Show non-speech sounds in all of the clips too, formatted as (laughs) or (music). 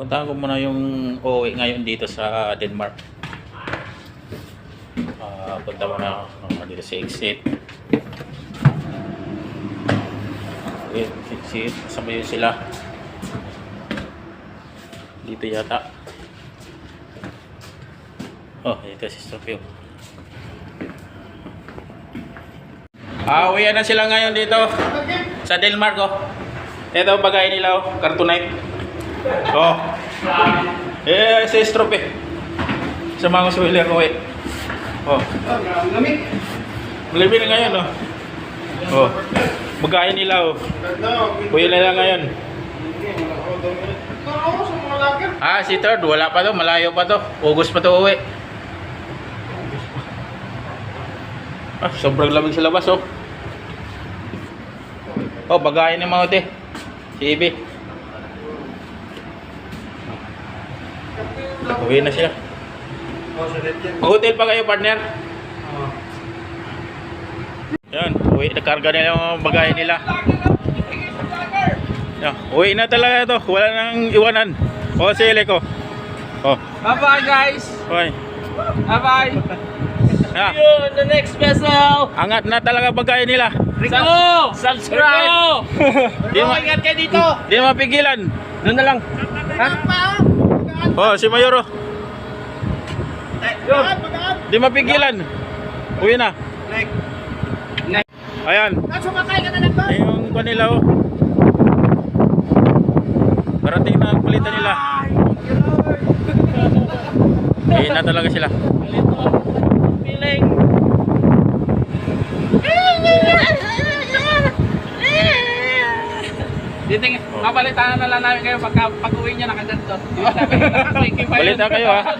Puntahan ko muna yung OE ngayon dito sa Denmark. Ah, punta muna ako dito sa exit. Exit. Yun sila. Dito yata. Oh, ito si Stropio. Ah, uwi na sila ngayon dito sa Denmark oh. Ito bagay nila oh, Cartonite. Oh. Eh, si Strope. Sa mga spoiler ko eh. Oh. Malibig na ngayon oh. Oh. Bagay nila oh. Na lang ngayon. Ah, si third, wala pa to, malayo pa to. August pa to uwi. Ah, sobrang lamig sa labas oh. Oh, bagayan ni mga te. Si Ibi. Uwi na sila. Mag-hotel pa kayo, partner? Yan, uwi na karga nila yung bagay nila. Yan, uwi na talaga ito. Wala nang iwanan. O, si Ele ko. Oh, Bye-bye guys! okay. Bye-bye! See you on the next vessel! angat na talaga bagay nila. Rico! Subscribe! (laughs) Di, Oh, ma ingat kayo dito! di mapigilan. Doon na lang. Ha? Oh, si Mayoro. Yun. Di mapigilan. Uwi na. Ayan. Yung kanila oh. Parating na ang palitan nila. Uwi na talaga sila. Feeling. Dito nga, mabalitaan na lang namin kayo pagka pag-uwi niya (laughs) nakaganto. Balita kayo ha. (laughs)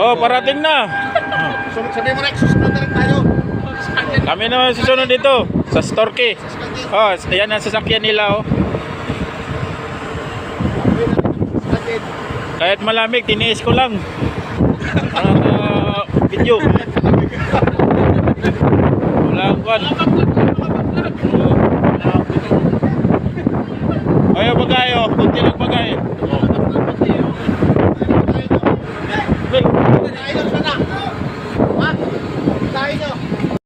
Oh, parating na. Sabi mo na, susunod na rin tayo. Kami na susunod dito sa Storke. Oh, ayan ang sasakyan nila oh. Kahit malamig, tiniis ko lang. Ang uh, video. (laughs) Wala akong kayo? Kunti lang